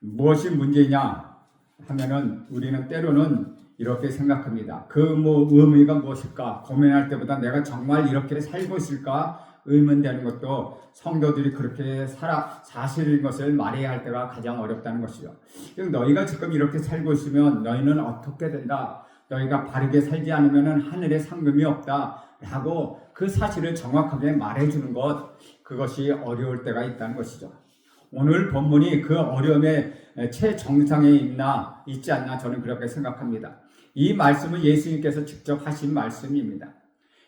무엇이 문제냐 하면은 우리는 때로는 이렇게 생각합니다. 그 뭐 의미가 무엇일까 고민할 때보다 내가 정말 이렇게 살고 있을까 의문되는 것도 성도들이 그렇게 살아 사실인 것을 말해야 할 때가 가장 어렵다는 것이죠. 너희가 지금 이렇게 살고 있으면 너희는 어떻게 된다. 너희가 바르게 살지 않으면 하늘에 상금이 없다 라고 그 사실을 정확하게 말해주는 것 그것이 어려울 때가 있다는 것이죠. 오늘 본문이 그 어려움의 최정상에 있나 있지 않나 저는 그렇게 생각합니다. 이 말씀은 예수님께서 직접 하신 말씀입니다.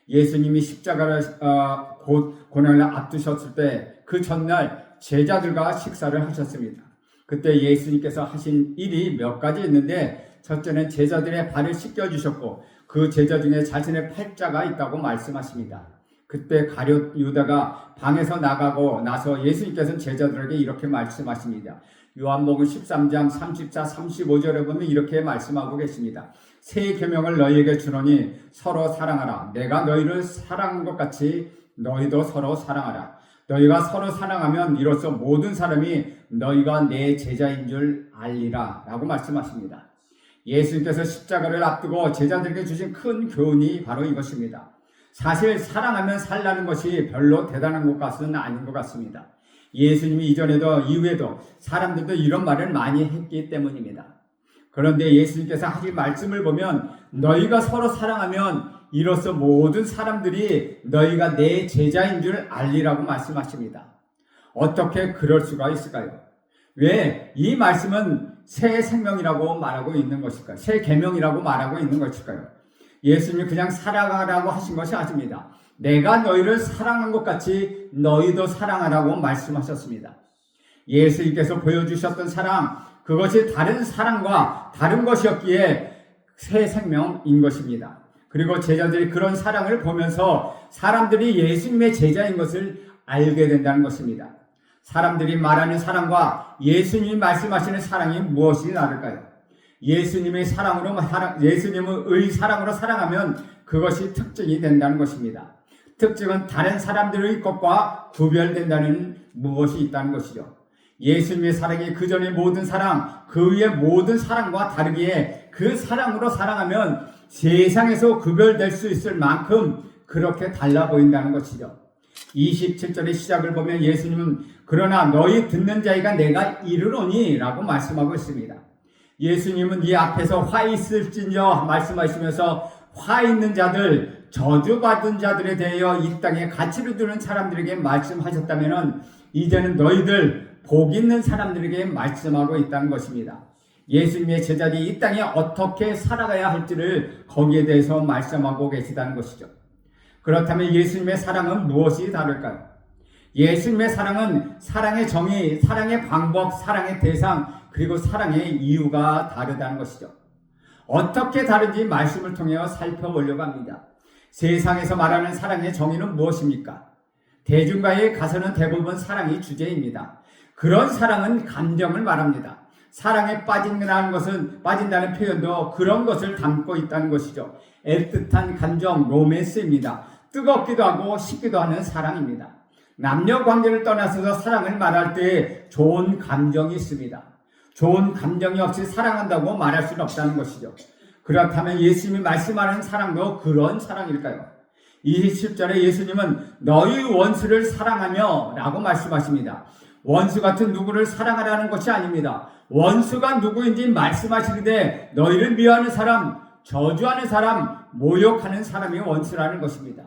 예수님이 십자가를 어, 곧 고난을 앞두셨을 때 그 전날 제자들과 식사를 하셨습니다. 그때 예수님께서 하신 일이 몇 가지 있는데 첫째는 제자들의 발을 씻겨 주셨고 그 제자 중에 자신의 팔자가 있다고 말씀하십니다. 그때 가룟 유다가 방에서 나가고 나서 예수님께서는 제자들에게 이렇게 말씀하십니다. 요한복음 13장 34, 35절에 보면 이렇게 말씀하고 계십니다. 새 계명을 너희에게 주노니 서로 사랑하라. 내가 너희를 사랑한 것 같이 너희도 서로 사랑하라. 너희가 서로 사랑하면 이로써 모든 사람이 너희가 내 제자인 줄 알리라. 라고 말씀하십니다. 예수님께서 십자가를 앞두고 제자들에게 주신 큰 교훈이 바로 이것입니다. 사실 사랑하면 살라는 것이 별로 대단한 것 같은 아닌 것 같습니다. 예수님이 이전에도 이후에도 사람들도 이런 말을 많이 했기 때문입니다. 그런데 예수님께서 하신 말씀을 보면 너희가 서로 사랑하면 이로써 모든 사람들이 너희가 내 제자인 줄 알리라고 말씀하십니다. 어떻게 그럴 수가 있을까요? 왜 이 말씀은 새 생명이라고 말하고 있는 것일까요? 새 계명이라고 말하고 있는 것일까요? 예수님이 그냥 살아가라고 하신 것이 아닙니다. 내가 너희를 사랑한 것 같이 너희도 사랑하라고 말씀하셨습니다. 예수님께서 보여주셨던 사랑, 그것이 다른 사랑과 다른 것이었기에 새 생명인 것입니다. 그리고 제자들이 그런 사랑을 보면서 사람들이 예수님의 제자인 것을 알게 된다는 것입니다. 사람들이 말하는 사랑과 예수님이 말씀하시는 사랑이 무엇이 다를까요? 예수님의 사랑으로 예수님의 사랑으로 사랑하면 그것이 특징이 된다는 것입니다. 특징은 다른 사람들의 것과 구별된다는 무엇이 있다는 것이죠. 예수님의 사랑이 그 전의 모든 사랑, 그 위의 모든 사랑과 다르기에 그 사랑으로 사랑하면 세상에서 구별될 수 있을 만큼 그렇게 달라 보인다는 것이죠. 27절의 시작을 보면 예수님은 그러나 너희 듣는 자이가 내가 이르노니 라고 말씀하고 있습니다. 예수님은 이 앞에서 화 있을진저 말씀하시면서 화 있는 자들, 저주받은 자들에 대하여 이 땅에 가치를 두는 사람들에게 말씀하셨다면 이제는 너희들 복 있는 사람들에게 말씀하고 있다는 것입니다. 예수님의 제자들이 이 땅에 어떻게 살아가야 할지를 거기에 대해서 말씀하고 계시다는 것이죠. 그렇다면 예수님의 사랑은 무엇이 다를까요? 예수님의 사랑은 사랑의 정의, 사랑의 방법, 사랑의 대상, 그리고 사랑의 이유가 다르다는 것이죠. 어떻게 다른지 말씀을 통해 살펴보려고 합니다. 세상에서 말하는 사랑의 정의는 무엇입니까? 대중가에 가서는 대부분 사랑이 주제입니다. 그런 사랑은 감정을 말합니다. 사랑에 빠진다는 것은 빠진다는 표현도 그런 것을 담고 있다는 것이죠. 애틋한 감정, 로맨스입니다. 뜨겁기도 하고 식기도 하는 사랑입니다. 남녀 관계를 떠나서 사랑을 말할 때 좋은 감정이 있습니다. 좋은 감정이 없이 사랑한다고 말할 수는 없다는 것이죠. 그렇다면 예수님이 말씀하는 사랑도 그런 사랑일까요? 20절에 예수님은 너희 원수를 사랑하며 라고 말씀하십니다. 원수 같은 누구를 사랑하라는 것이 아닙니다. 원수가 누구인지 말씀하시는데 너희를 미워하는 사람, 저주하는 사람, 모욕하는 사람이 원수라는 것입니다.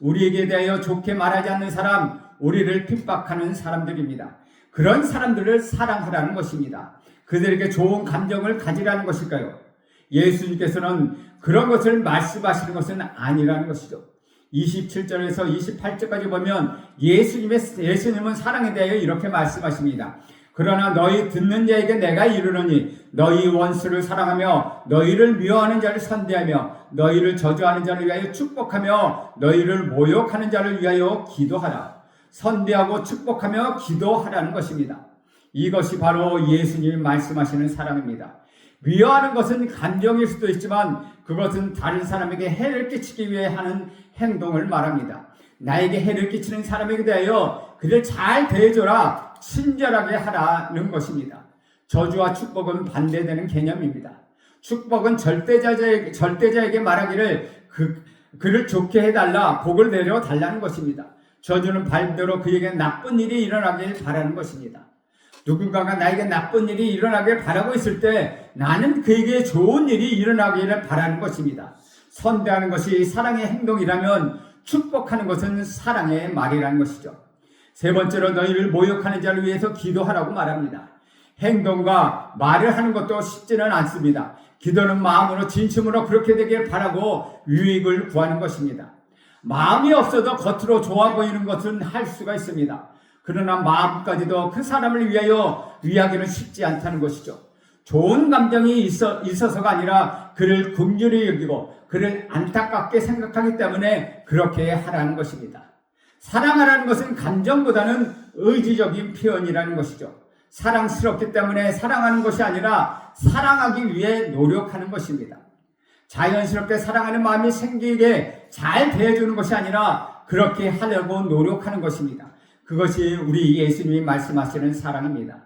우리에게 대하여 좋게 말하지 않는 사람, 우리를 핍박하는 사람들입니다. 그런 사람들을 사랑하라는 것입니다. 그들에게 좋은 감정을 가지라는 것일까요? 예수님께서는 그런 것을 말씀하시는 것은 아니라는 것이죠. 27절에서 28절까지 보면 예수님의, 예수님은 사랑에 대하여 이렇게 말씀하십니다. 그러나 너희 듣는 자에게 내가 이르노니 너희 원수를 사랑하며 너희를 미워하는 자를 선대하며 너희를 저주하는 자를 위하여 축복하며 너희를 모욕하는 자를 위하여 기도하라. 선대하고 축복하며 기도하라는 것입니다. 이것이 바로 예수님이 말씀하시는 사랑입니다. 미워하는 것은 감정일 수도 있지만 그것은 다른 사람에게 해를 끼치기 위해 하는 행동을 말합니다. 나에게 해를 끼치는 사람에게 대하여 그를 잘 대해줘라 친절하게 하라는 것입니다. 저주와 축복은 반대되는 개념입니다. 축복은 절대자에게, 절대자에게 말하기를 그, 그를 좋게 해달라, 복을 내려 달라는 것입니다. 저주는 반대로 그에게 나쁜 일이 일어나길 바라는 것입니다. 누군가가 나에게 나쁜 일이 일어나길 바라고 있을 때 나는 그에게 좋은 일이 일어나기를 바라는 것입니다. 선대하는 것이 사랑의 행동이라면 축복하는 것은 사랑의 말이라는 것이죠. 세 번째로 너희를 모욕하는 자를 위해서 기도하라고 말합니다. 행동과 말을 하는 것도 쉽지는 않습니다. 기도는 마음으로 진심으로 그렇게 되길 바라고 유익을 구하는 것입니다. 마음이 없어도 겉으로 좋아 보이는 것은 할 수가 있습니다. 그러나 마음까지도 그 사람을 위하여 위하기는 쉽지 않다는 것이죠. 좋은 감정이 있어, 있어서가 아니라 그를 긍휼히 여기고 그를 안타깝게 생각하기 때문에 그렇게 하라는 것입니다. 사랑하라는 것은 감정보다는 의지적인 표현이라는 것이죠. 사랑스럽기 때문에 사랑하는 것이 아니라 사랑하기 위해 노력하는 것입니다. 자연스럽게 사랑하는 마음이 생기게 잘 대해주는 것이 아니라 그렇게 하려고 노력하는 것입니다. 그것이 우리 예수님이 말씀하시는 사랑입니다.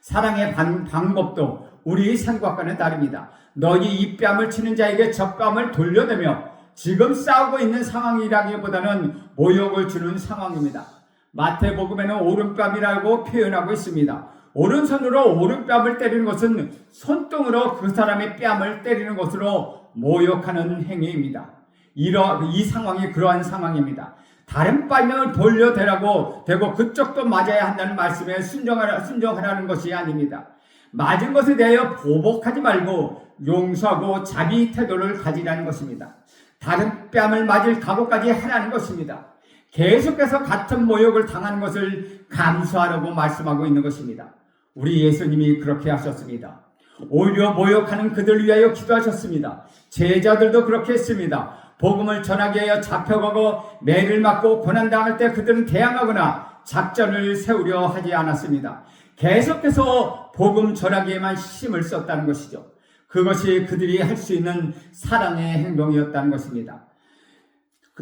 사랑의 방, 방법도 우리 생각과는 다릅니다. 너희 이 뺨을 치는 자에게 젖뺨을 돌려내며 지금 싸우고 있는 상황이라기보다는 모욕을 주는 상황입니다. 마태복음에는 오른뺨이라고 표현하고 있습니다. 오른손으로 오른뺨을 때리는 것은 손등으로 그 사람의 뺨을 때리는 것으로 모욕하는 행위입니다. 이러, 이 상황이 그러한 상황입니다. 다른 뺨을 돌려대라고 되고 그쪽도 맞아야 한다는 말씀에 순종하라, 순종하라는 것이 아닙니다. 맞은 것에 대하여 보복하지 말고 용서하고 자비 태도를 가지라는 것입니다. 다른 뺨을 맞을 각오까지 하라는 것입니다. 계속해서 같은 모욕을 당하는 것을 감수하라고 말씀하고 있는 것입니다. 우리 예수님이 그렇게 하셨습니다. 오히려 모욕하는 그들 위하여 기도하셨습니다. 제자들도 그렇게 했습니다. 복음을 전하기 위하여 잡혀가고 매를 맞고 고난당할 때 그들은 대항하거나 작전을 세우려 하지 않았습니다. 계속해서 복음 전하기에만 힘을 썼다는 것이죠. 그것이 그들이 할 수 있는 사랑의 행동이었다는 것입니다.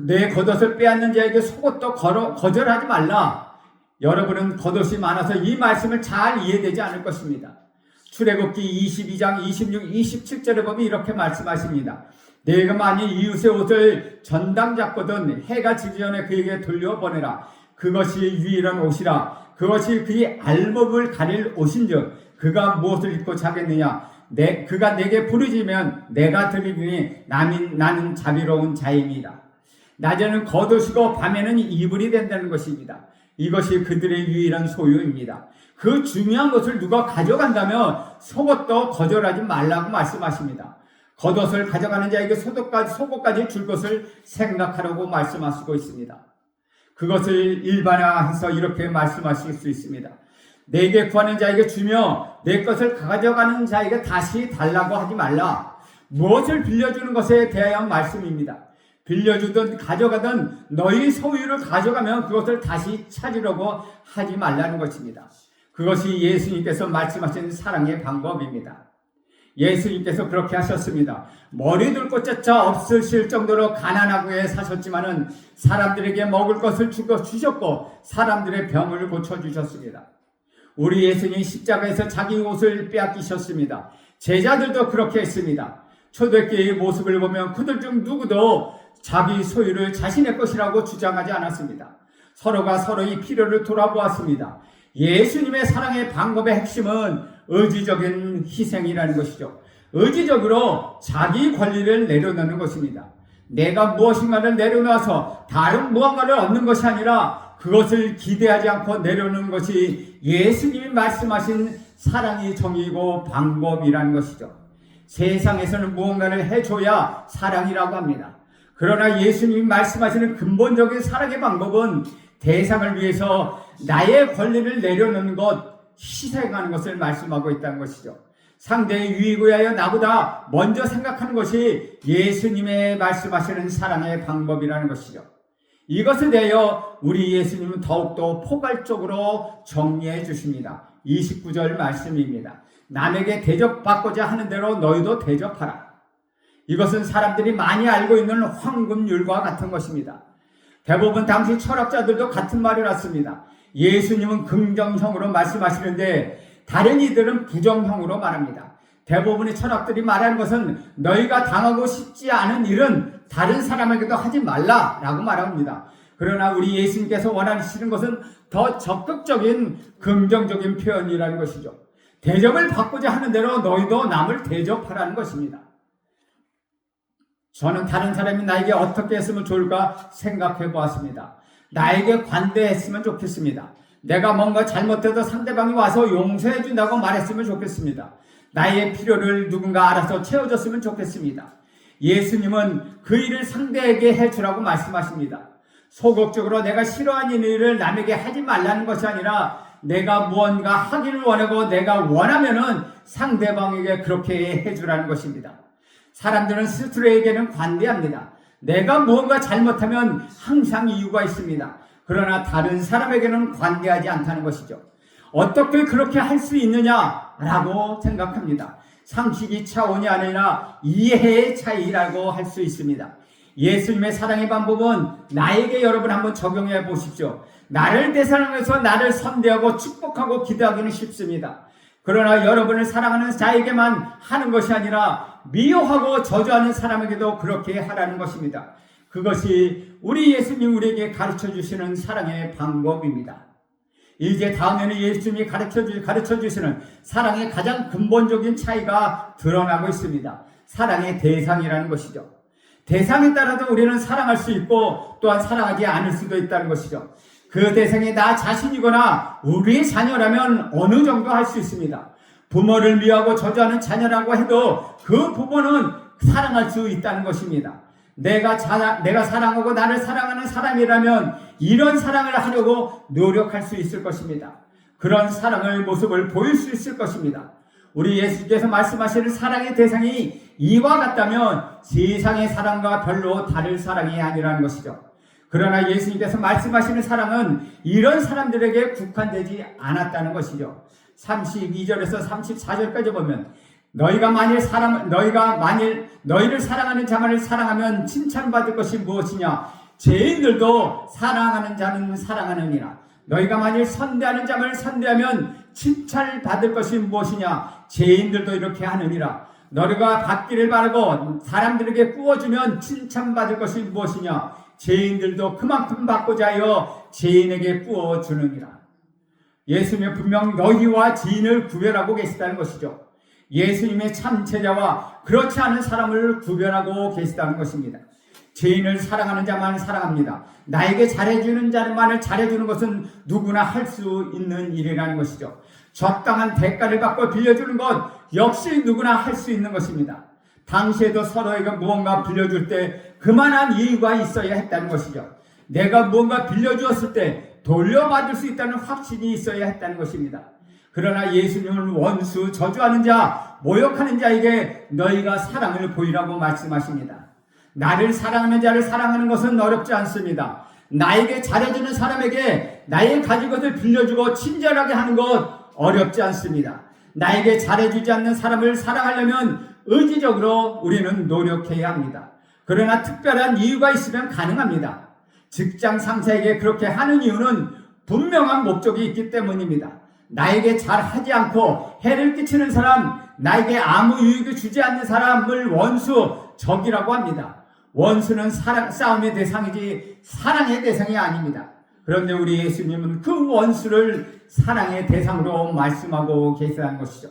내 겉옷을 빼앗는 자에게 속옷도 걸어, 거절하지 말라. 여러분은 겉옷이 많아서 이 말씀을 잘 이해되지 않을 것입니다. 출애굽기 22장 26, 27절에 보면 이렇게 말씀하십니다. 내가 만일 이웃의 옷을 전당 잡거든 해가 지기 전에 그에게 돌려보내라. 그것이 유일한 옷이라. 그것이 그의 알몸을 가릴 옷인즉 그가 무엇을 입고 자겠느냐. 내, 그가 내게 부르지면 내가 드리니 나는, 나는 자비로운 자입니다. 낮에는 겉옷이고 밤에는 이불이 된다는 것입니다. 이것이 그들의 유일한 소유입니다. 그 중요한 것을 누가 가져간다면 속옷도 거절하지 말라고 말씀하십니다. 겉옷을 가져가는 자에게 속옷까지, 속옷까지 줄 것을 생각하라고 말씀하시고 있습니다. 그것을 일반화해서 이렇게 말씀하실 수 있습니다. 내게 구하는 자에게 주며 내 것을 가져가는 자에게 다시 달라고 하지 말라. 무엇을 빌려주는 것에 대하여 말씀입니다. 빌려주든 가져가든 너희 소유를 가져가면 그것을 다시 찾으려고 하지 말라는 것입니다. 그것이 예수님께서 말씀하신 사랑의 방법입니다. 예수님께서 그렇게 하셨습니다. 머리 둘 곳조차 없으실 정도로 가난하고 사셨지만은 사람들에게 먹을 것을 주셨고 사람들의 병을 고쳐 주셨습니다. 우리 예수님 십자가에서 자기 옷을 빼앗기셨습니다. 제자들도 그렇게 했습니다. 초대교회의 모습을 보면 그들 중 누구도 자기 소유를 자신의 것이라고 주장하지 않았습니다. 서로가 서로의 필요를 돌아보았습니다. 예수님의 사랑의 방법의 핵심은 의지적인 희생이라는 것이죠. 의지적으로 자기 권리를 내려놓는 것입니다. 내가 무엇인가를 내려놔서 다른 무언가를 얻는 것이 아니라 그것을 기대하지 않고 내려놓는 것이 예수님이 말씀하신 사랑이 정의고 방법이라는 것이죠. 세상에서는 무언가를 해줘야 사랑이라고 합니다. 그러나 예수님이 말씀하시는 근본적인 사랑의 방법은 대상을 위해서 나의 권리를 내려놓는 것, 희생하는 것을 말씀하고 있다는 것이죠. 상대의 유익을 위하여 나보다 먼저 생각하는 것이 예수님의 말씀하시는 사랑의 방법이라는 것이죠. 이것에 대하여 우리 예수님은 더욱더 포괄적으로 정리해 주십니다. 29절 말씀입니다. 남에게 대접받고자 하는 대로 너희도 대접하라. 이것은 사람들이 많이 알고 있는 황금률과 같은 것입니다. 대부분 당시 철학자들도 같은 말을 했습니다. 예수님은 긍정형으로 말씀하시는데 다른 이들은 부정형으로 말합니다. 대부분의 철학들이 말하는 것은 너희가 당하고 싶지 않은 일은 다른 사람에게도 하지 말라라고 말합니다. 그러나 우리 예수님께서 원하시는 것은 더 적극적인 긍정적인 표현이라는 것이죠. 대접을 받고자 하는 대로 너희도 남을 대접하라는 것입니다. 저는 다른 사람이 나에게 어떻게 했으면 좋을까 생각해 보았습니다. 나에게 관대했으면 좋겠습니다. 내가 뭔가 잘못해도 상대방이 와서 용서해 준다고 말했으면 좋겠습니다. 나의 필요를 누군가 알아서 채워줬으면 좋겠습니다. 예수님은 그 일을 상대에게 해주라고 말씀하십니다. 소극적으로 내가 싫어하는 일을 남에게 하지 말라는 것이 아니라 내가 무언가 하기를 원하고 내가 원하면은 상대방에게 그렇게 해주라는 것입니다. 사람들은 스스로에게는 관대합니다. 내가 무언가 잘못하면 항상 이유가 있습니다. 그러나 다른 사람에게는 관대하지 않다는 것이죠. 어떻게 그렇게 할 수 있느냐라고 생각합니다. 상식이 차원이 아니라 이해의 차이라고 할 수 있습니다. 예수님의 사랑의 방법은 나에게 여러분 한번 적용해 보십시오. 나를 대상해서 나를 선대하고 축복하고 기도하기는 쉽습니다. 그러나 여러분을 사랑하는 자에게만 하는 것이 아니라 미워하고 저주하는 사람에게도 그렇게 하라는 것입니다. 그것이 우리 예수님 우리에게 가르쳐 주시는 사랑의 방법입니다. 이제 다음에는 예수님이 가르쳐, 주, 가르쳐 주시는 사랑의 가장 근본적인 차이가 드러나고 있습니다. 사랑의 대상이라는 것이죠. 대상에 따라서 우리는 사랑할 수 있고 또한 사랑하지 않을 수도 있다는 것이죠. 그 대상이 나 자신이거나 우리의 자녀라면 어느 정도 할 수 있습니다. 부모를 미워하고 저주하는 자녀라고 해도 그 부모는 사랑할 수 있다는 것입니다. 내가 자, 내가 사랑하고 나를 사랑하는 사람이라면 이런 사랑을 하려고 노력할 수 있을 것입니다. 그런 사랑의 모습을 보일 수 있을 것입니다. 우리 예수께서 말씀하시는 사랑의 대상이 이와 같다면 세상의 사랑과 별로 다를 사랑이 아니라는 것이죠. 그러나 예수님께서 말씀하시는 사랑은 이런 사람들에게 국한되지 않았다는 것이죠. 32절에서 34절까지 보면 너희가 만일 사랑 너희가 만일 너희를 사랑하는 자만을 사랑하면 칭찬받을 것이 무엇이냐? 죄인들도 사랑하는 자는 사랑하느니라. 너희가 만일 선대하는 자만을 선대하면 칭찬받을 것이 무엇이냐? 죄인들도 이렇게 하느니라. 너희가 받기를 바라고 사람들에게 구워주면 칭찬받을 것이 무엇이냐? 죄인들도 그만큼 받고자 하여 죄인에게 구워주느니라. 예수님은 분명 너희와 죄인을 구별하고 계시다는 것이죠 예수님의 참체자와 그렇지 않은 사람을 구별하고 계시다는 것입니다. 죄인을 사랑하는 자만 사랑합니다. 나에게 잘해주는 자만을 잘해주는 것은 누구나 할 수 있는 일이라는 것이죠. 적당한 대가를 받고 빌려주는 것 역시 누구나 할 수 있는 것입니다. 당시에도 서로에게 무언가 빌려줄 때 그만한 이유가 있어야 했다는 것이죠. 내가 무언가 빌려주었을 때 돌려받을 수 있다는 확신이 있어야 했다는 것입니다. 그러나 예수님은 원수, 저주하는 자, 모욕하는 자에게 너희가 사랑을 보이라고 말씀하십니다. 나를 사랑하는 자를 사랑하는 것은 어렵지 않습니다. 나에게 잘해주는 사람에게 나의 가진 것을 빌려주고 친절하게 하는 것 어렵지 않습니다. 나에게 잘해주지 않는 사람을 사랑하려면 의지적으로 우리는 노력해야 합니다. 그러나 특별한 이유가 있으면 가능합니다. 직장 상사에게 그렇게 하는 이유는 분명한 목적이 있기 때문입니다. 나에게 잘 하지 않고 해를 끼치는 사람, 나에게 아무 유익을 주지 않는 사람을 원수, 적이라고 합니다. 원수는 사랑, 싸움의 대상이지 사랑의 대상이 아닙니다. 그런데 우리 예수님은 그 원수를 사랑의 대상으로 말씀하고 계시다는 것이죠.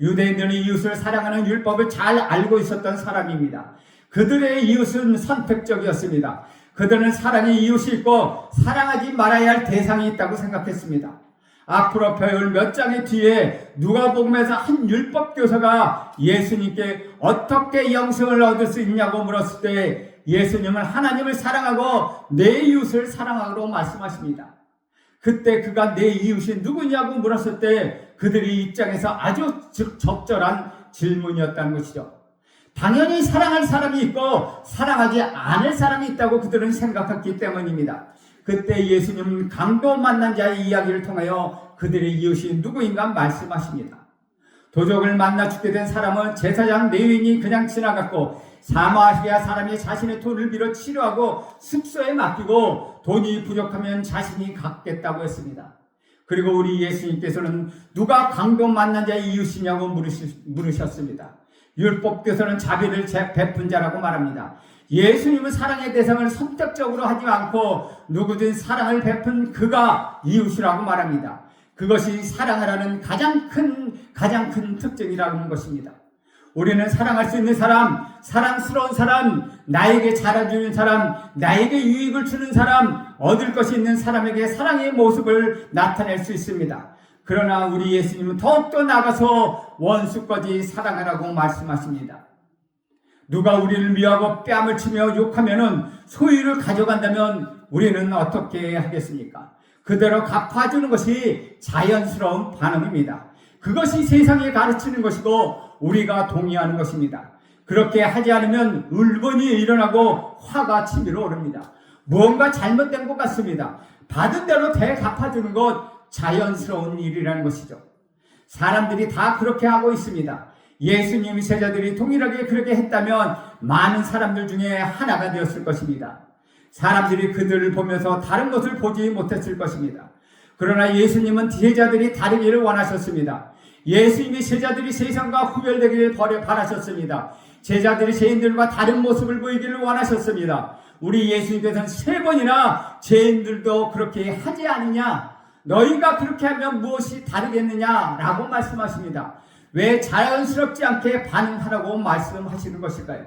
유대인들은 이웃을 사랑하는 율법을 잘 알고 있었던 사람입니다. 그들의 이웃은 선택적이었습니다. 그들은 사랑의 이웃이 있고 사랑하지 말아야 할 대상이 있다고 생각했습니다. 앞으로 배울 몇 장의 뒤에 누가복음에서 한 율법 교사가 예수님께 어떻게 영생을 얻을 수 있냐고 물었을 때 예수님은 하나님을 사랑하고 내 이웃을 사랑하라고 말씀하십니다. 그때 그가 내 이웃이 누구냐고 물었을 때 그들이 입장에서 아주 적절한 질문이었다는 것이죠. 당연히 사랑할 사람이 있고 사랑하지 않을 사람이 있다고 그들은 생각했기 때문입니다. 그때 예수님은 강도 만난 자의 이야기를 통하여 그들의 이웃이 누구인가 말씀하십니다. 도적을 만나 죽게 된 사람은 제사장 레위인이 그냥 지나갔고 사마리아 사람이 자신의 돈을 빌어 치료하고 숙소에 맡기고 돈이 부족하면 자신이 갖겠다고 했습니다. 그리고 우리 예수님께서는 누가 강도 만난 자의 이웃이냐고 물으셨습니다. 율법교서는 자비를 제- 베푼 자라고 말합니다. 예수님은 사랑의 대상을 선택적으로 하지 않고 누구든 사랑을 베푼 그가 이웃이라고 말합니다. 그것이 사랑하라는 가장 큰 가장 큰 특징이라는 것입니다. 우리는 사랑할 수 있는 사람, 사랑스러운 사람, 나에게 잘해주는 사람, 나에게 유익을 주는 사람, 얻을 것이 있는 사람에게 사랑의 모습을 나타낼 수 있습니다. 그러나 우리 예수님은 더욱더 나가서 원수까지 사랑하라고 말씀하십니다. 누가 우리를 미워하고 뺨을 치며 욕하면은 소유를 가져간다면 우리는 어떻게 하겠습니까? 그대로 갚아주는 것이 자연스러운 반응입니다. 그것이 세상에 가르치는 것이고 우리가 동의하는 것입니다. 그렇게 하지 않으면 울분이 일어나고 화가 치밀어 오릅니다. 무언가 잘못된 것 같습니다. 받은 대로 대갚아주는 것 자연스러운 일이라는 것이죠. 사람들이 다 그렇게 하고 있습니다. 예수님 제자들이 동일하게 그렇게 했다면 많은 사람들 중에 하나가 되었을 것입니다. 사람들이 그들을 보면서 다른 것을 보지 못했을 것입니다. 그러나 예수님은 제자들이 다르기를 원하셨습니다. 예수님이 제자들이 세상과 구별되기를 버려 바라셨습니다. 제자들이 죄인들과 다른 모습을 보이기를 원하셨습니다. 우리 예수님께서는 세 번이나 죄인들도 그렇게 하지 않느냐? 너희가 그렇게 하면 무엇이 다르겠느냐 라고 말씀하십니다. 왜 자연스럽지 않게 반응하라고 말씀하시는 것일까요?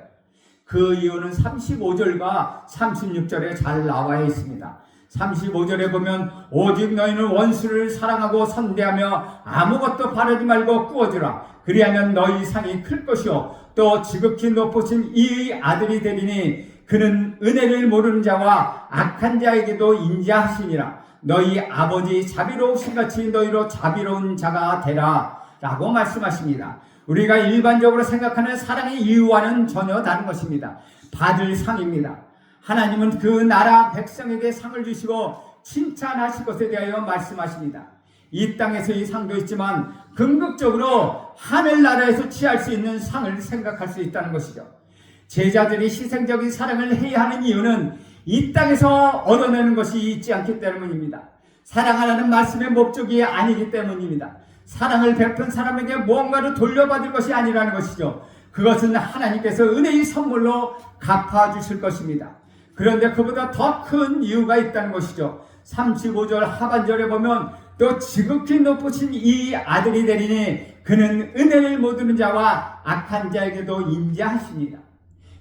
그 이유는 35절과 36절에 잘 나와 있습니다. 35절에 보면 오직 너희는 원수를 사랑하고 선대하며 아무것도 바라지 말고 꾸어주라. 그리하면 너희 상이 클 것이요 또 지극히 높으신 이의 아들이 되리니 그는 은혜를 모르는 자와 악한 자에게도 인자하시니라. 너희 아버지 자비로우신 같이 너희로 자비로운 자가 되라. 라고 말씀하십니다. 우리가 일반적으로 생각하는 사랑의 이유와는 전혀 다른 것입니다. 받을 상입니다. 하나님은 그 나라 백성에게 상을 주시고 칭찬하실 것에 대하여 말씀하십니다. 이 땅에서 이 상도 있지만 궁극적으로 하늘나라에서 취할 수 있는 상을 생각할 수 있다는 것이죠. 제자들이 희생적인 사랑을 해야 하는 이유는 이 땅에서 얻어내는 것이 있지 않기 때문입니다. 사랑하라는 말씀의 목적이 아니기 때문입니다. 사랑을 베푼 사람에게 무언가를 돌려받을 것이 아니라는 것이죠. 그것은 하나님께서 은혜의 선물로 갚아주실 것입니다. 그런데 그보다 더 큰 이유가 있다는 것이죠. 35절 하반절에 보면 또 지극히 높으신 이 아들이 되리니 그는 은혜를 모두는 자와 악한 자에게도 인자하십니다.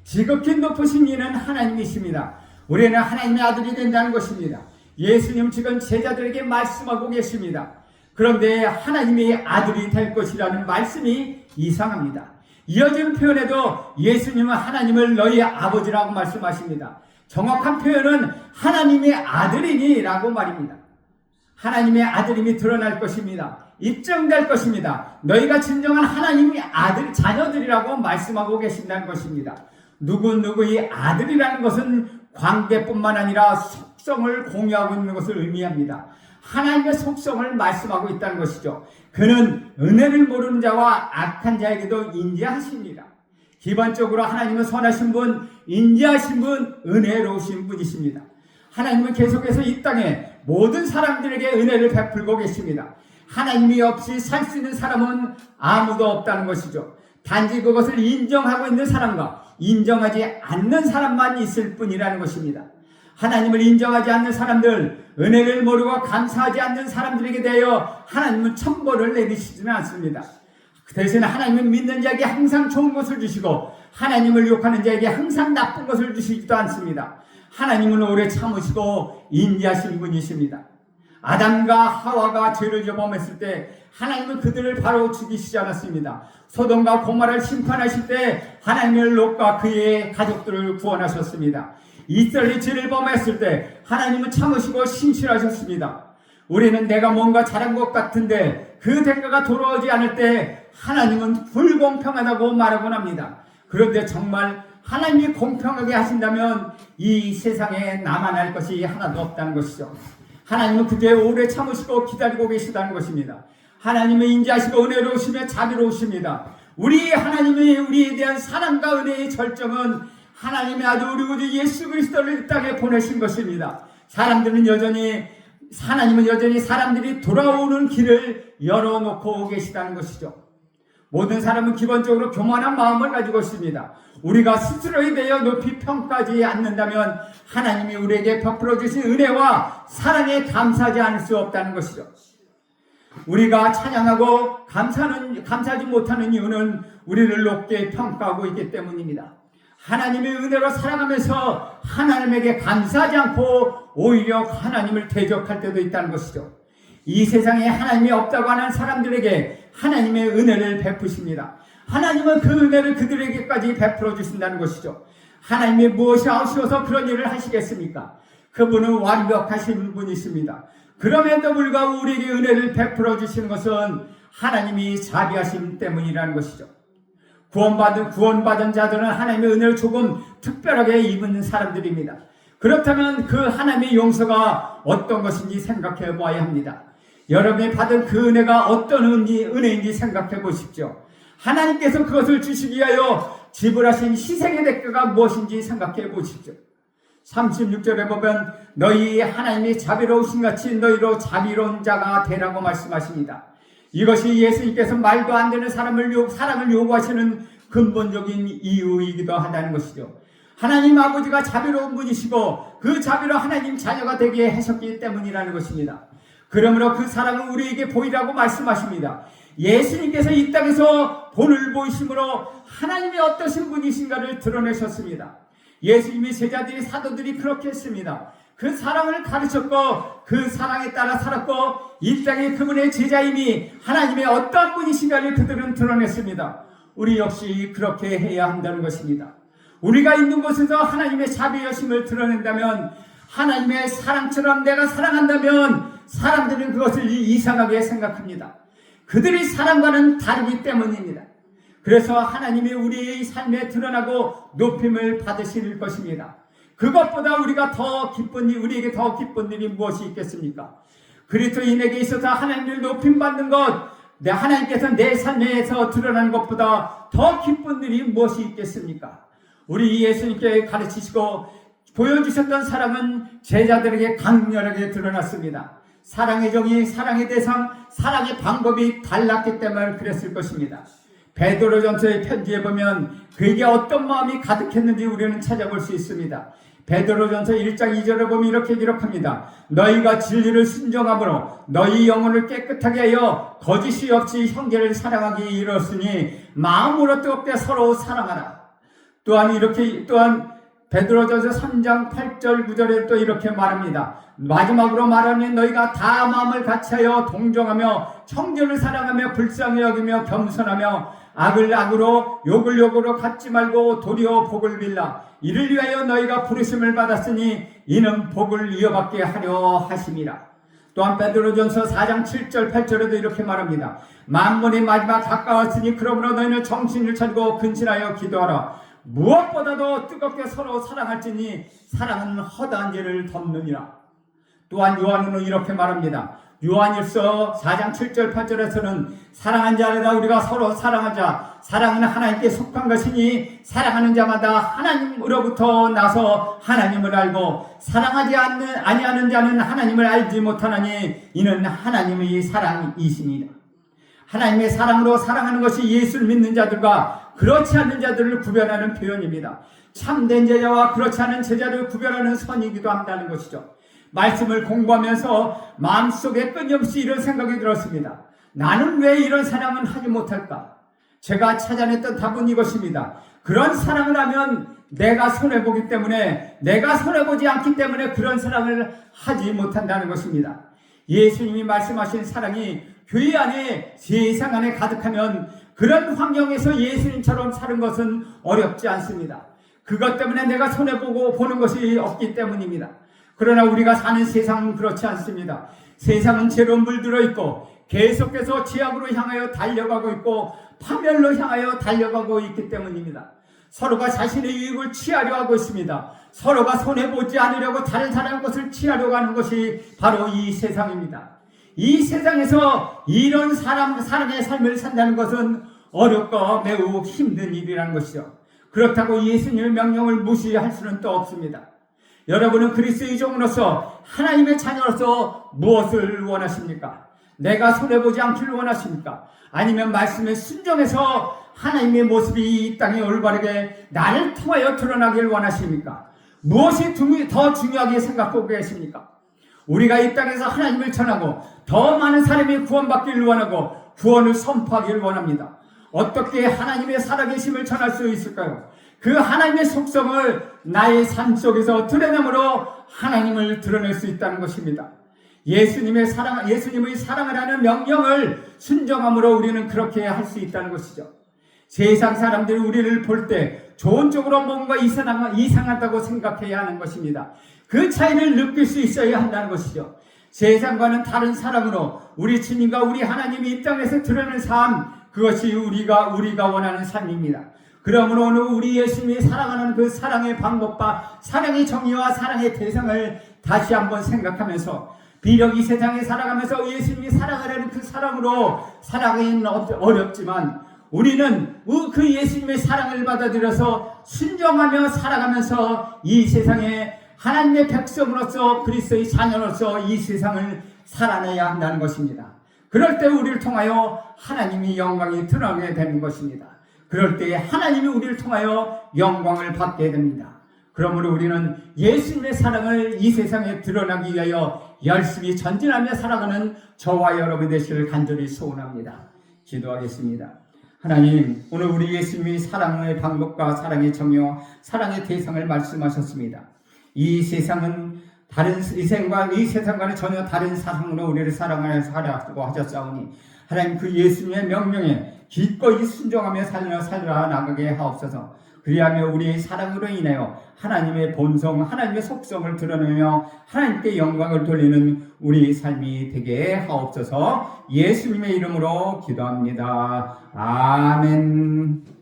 지극히 높으신 이는 하나님이십니다. 우리는 하나님의 아들이 된다는 것입니다. 예수님 지금 제자들에게 말씀하고 계십니다. 그런데 하나님의 아들이 될 것이라는 말씀이 이상합니다. 이어지는 표현에도 예수님은 하나님을 너희 아버지라고 말씀하십니다. 정확한 표현은 하나님의 아들이니라고 말입니다. 하나님의 아들임이 드러날 것입니다. 입증될 것입니다. 너희가 진정한 하나님의 아들, 자녀들이라고 말씀하고 계신다는 것입니다. 누구누구의 아들이라는 것은 관계뿐만 아니라 속성을 공유하고 있는 것을 의미합니다. 하나님의 속성을 말씀하고 있다는 것이죠. 그는 은혜를 모르는 자와 악한 자에게도 인지하십니다. 기본적으로 하나님은 선하신 분, 인지하신 분, 은혜로우신 분이십니다. 하나님은 계속해서 이 땅에 모든 사람들에게 은혜를 베풀고 계십니다. 하나님이 없이 살 수 있는 사람은 아무도 없다는 것이죠. 단지 그것을 인정하고 있는 사람과 인정하지 않는 사람만 있을 뿐이라는 것입니다. 하나님을 인정하지 않는 사람들, 은혜를 모르고 감사하지 않는 사람들에게 대하여 하나님은 천벌을 내리시지는 않습니다. 그 대신에 하나님은 믿는 자에게 항상 좋은 것을 주시고 하나님을 욕하는 자에게 항상 나쁜 것을 주시지도 않습니다. 하나님은 오래 참으시고 인자하신 분이십니다. 아담과 하와가 죄를 저범했을 때 하나님은 그들을 바로 죽이시지 않았습니다. 소돔과 고마를 심판하실 때 하나님은 롯과 그의 가족들을 구원하셨습니다. 이스라엘이 죄를 범했을 때 하나님은 참으시고 신실하셨습니다. 우리는 내가 뭔가 잘한 것 같은데 그 대가가 돌아오지 않을 때 하나님은 불공평하다고 말하곤 합니다. 그런데 정말 하나님이 공평하게 하신다면 이 세상에 남아날 것이 하나도 없다는 것이죠. 하나님은 그제 오래 참으시고 기다리고 계시다는 것입니다. 하나님의 인자하시고 은혜로우시며 자비로우십니다. 우리 하나님의 우리에 대한 사랑과 은혜의 절정은 하나님의 아들 우리 구주 예수 그리스도를 이 땅에 보내신 것입니다. 사람들은 여전히 하나님은 여전히 사람들이 돌아오는 길을 열어놓고 계시다는 것이죠. 모든 사람은 기본적으로 교만한 마음을 가지고 있습니다. 우리가 스스로에 대해 높이 평가하지 않는다면 하나님이 우리에게 베풀어 주신 은혜와 사랑에 감사하지 않을 수 없다는 것이죠. 우리가 찬양하고 감사는 감사하지 못하는 이유는 우리를 높게 평가하고 있기 때문입니다. 하나님의 은혜로 살아가면서 하나님에게 감사하지 않고 오히려 하나님을 대적할 때도 있다는 것이죠. 이 세상에 하나님이 없다고 하는 사람들에게 하나님의 은혜를 베푸십니다. 하나님은 그 은혜를 그들에게까지 베풀어 주신다는 것이죠. 하나님이 무엇이 아쉬워서 그런 일을 하시겠습니까? 그분은 완벽하신 분이십니다. 그럼에도 불구하고 우리에게 은혜를 베풀어 주시는 것은 하나님이 자비하심 때문이라는 것이죠. 구원받은 구원받은 자들은 하나님의 은혜를 조금 특별하게 입은 사람들입니다. 그렇다면 그 하나님의 용서가 어떤 것인지 생각해 보아야 합니다. 여러분이 받은 그 은혜가 어떤 은혜, 은혜인지 생각해 보십시오. 하나님께서 그것을 주시기 위하여 지불하신 희생의 대가가 무엇인지 생각해 보십시오. 36절에 보면 너희 하나님이 자비로우신 같이 너희로 자비로운 자가 되라고 말씀하십니다. 이것이 예수님께서 말도 안 되는 사람을 요, 사랑을 요구하시는 근본적인 이유이기도 하다는 것이죠. 하나님 아버지가 자비로운 분이시고 그 자비로 하나님 자녀가 되게 하셨기 때문이라는 것입니다. 그러므로 그 사랑을 우리에게 보이라고 말씀하십니다. 예수님께서 이 땅에서 본을 보이심으로 하나님이 어떠신 분이신가를 드러내셨습니다. 예수님이 제자들이 사도들이 그렇게 했습니다. 그 사랑을 가르쳤고 그 사랑에 따라 살았고 이 땅에 그분의 제자임이 하나님의 어떤 분이신가를 그들은 드러냈습니다. 우리 역시 그렇게 해야 한다는 것입니다. 우리가 있는 곳에서 하나님의 자비여심을 드러낸다면 하나님의 사랑처럼 내가 사랑한다면 사람들은 그것을 이상하게 생각합니다. 그들이 사랑과는 다르기 때문입니다. 그래서 하나님이 우리의 삶에 드러나고 높임을 받으실 것입니다. 그것보다 우리가 더 기쁜 일, 우리에게 더 기쁜 일이 무엇이 있겠습니까? 그리스도인에게 있어서 하나님을 높임 받는 것, 내 하나님께서 내 삶에서 드러나는 것보다 더 기쁜 일이 무엇이 있겠습니까? 우리 예수님께 가르치시고 보여주셨던 사랑은 제자들에게 강렬하게 드러났습니다. 사랑의 정의, 사랑의 대상, 사랑의 방법이 달랐기 때문에 그랬을 것입니다. 베드로전서의 편지에 보면 그에게 어떤 마음이 가득했는지 우리는 찾아볼 수 있습니다. 베드로전서 1장 2절에 보면 이렇게 기록합니다. 너희가 진리를 순종함으로 너희 영혼을 깨끗하게 하여 거짓이 없이 형제를 사랑하기 이르렀으니 마음으로 뜨겁게 서로 사랑하라. 또한 이렇게 또한 베드로전서 3장 8절 9절에 또 이렇게 말합니다. 마지막으로 말하니 너희가 다 마음을 같이하여 동정하며 청년을 사랑하며 불쌍히 여기며 겸손하며 악을 악으로 욕을 욕으로 갖지 말고 도리어 복을 빌라 이를 위하여 너희가 부르심을 받았으니 이는 복을 이어받게 하려 하심이라. 또한 베드로전서 4장 7절 8절에도 이렇게 말합니다. 만문의 마지막 가까웠으니 그러므로 너희는 정신을 차리고 근신하여 기도하라. 무엇보다도 뜨겁게 서로 사랑할지니 사랑은 허다한 죄를 덮느니라. 또한 요한은 이렇게 말합니다. 요한일서 4장 7절 8절에서는 사랑한 자마다 우리가 서로 사랑하자. 사랑은 하나님께 속한 것이니 사랑하는 자마다 하나님으로부터 나서 하나님을 알고 사랑하지 않는 아니하는 자는 하나님을 알지 못하나니 이는 하나님의 사랑이십니다. 하나님의 사랑으로 사랑하는 것이 예수를 믿는 자들과 그렇지 않는 자들을 구별하는 표현입니다. 참된 제자와 그렇지 않은 제자를 구별하는 선이기도 한다는 것이죠. 말씀을 공부하면서 마음속에 끊임없이 이런 생각이 들었습니다. 나는 왜 이런 사랑은 하지 못할까? 제가 찾아냈던 답은 이것입니다. 그런 사랑을 하면 내가 손해보기 때문에, 내가 손해보지 않기 때문에 그런 사랑을 하지 못한다는 것입니다. 예수님이 말씀하신 사랑이 교회 안에 세상 안에 가득하면 그런 환경에서 예수님처럼 사는 것은 어렵지 않습니다. 그것 때문에 내가 손해보고 보는 것이 없기 때문입니다. 그러나 우리가 사는 세상은 그렇지 않습니다. 세상은 죄로 물들어 있고 계속해서 죄악으로 향하여 달려가고 있고 파멸로 향하여 달려가고 있기 때문입니다. 서로가 자신의 유익을 취하려 하고 있습니다. 서로가 손해보지 않으려고 다른 사람의 것을 취하려고 하는 것이 바로 이 세상입니다. 이 세상에서 이런 사람, 사람의 삶을 산다는 것은 어렵고 매우 힘든 일이라는 것이죠. 그렇다고 예수님의 명령을 무시할 수는 또 없습니다. 여러분은 그리스도의 종으로서 하나님의 자녀로서 무엇을 원하십니까? 내가 손해보지 않기를 원하십니까? 아니면 말씀에 순종해서 하나님의 모습이 이 땅에 올바르게 나를 통하여 드러나길 원하십니까? 무엇이 중- 더 중요하게 생각하고 계십니까? 우리가 이 땅에서 하나님을 전하고 더 많은 사람이 구원받기를 원하고 구원을 선포하기를 원합니다. 어떻게 하나님의 살아계심을 전할 수 있을까요? 그 하나님의 속성을 나의 삶 속에서 드러내므로 하나님을 드러낼 수 있다는 것입니다. 예수님의 사랑, 예수님의 사랑을 하는 명령을 순종함으로 우리는 그렇게 할 수 있다는 것이죠. 세상 사람들이 우리를 볼 때 좋은 쪽으로 뭔가 이상하, 이상하다고 생각해야 하는 것입니다. 그 차이를 느낄 수 있어야 한다는 것이죠. 세상과는 다른 사랑으로 우리 주님과 우리 하나님이 이 땅에서 드러낸 삶, 그것이 우리가, 우리가 원하는 삶입니다. 그러므로 오늘 우리 예수님이 사랑하는 그 사랑의 방법과 사랑의 정의와 사랑의 대상을 다시 한번 생각하면서 비록 이 세상에 살아가면서 예수님이 사랑을 하는 그 사랑으로 어- 어렵지만 우리는 그 예수님의 사랑을 받아들여서 순종하며 살아가면서 이 세상에 하나님의 백성으로서 그리스도의 자녀로서 이 세상을 살아내야 한다는 것입니다. 그럴 때 우리를 통하여 하나님이 영광이 드러나게 되는 것입니다. 그럴 때 하나님이 우리를 통하여 영광을 받게 됩니다. 그러므로 우리는 예수님의 사랑을 이 세상에 드러나기 위하여 열심히 전진하며 살아가는 저와 여러분 되시를 간절히 소원합니다. 기도하겠습니다. 하나님, 오늘 우리 예수님이 사랑의 방법과 사랑의 정의와 사랑의 대상을 말씀하셨습니다. 이 세상은 다른 이 세상과 이 세상과는 전혀 다른 사랑으로 우리를 사랑하여 살아가고 하셨사오니 하나님 그 예수님의 명령에 기꺼이 순종하며 살려 살아 나가게 하옵소서. 그리하며 우리의 사랑으로 인하여 하나님의 본성, 하나님의 속성을 드러내며 하나님께 영광을 돌리는 우리 삶이 되게 하옵소서. 예수님의 이름으로 기도합니다. 아멘.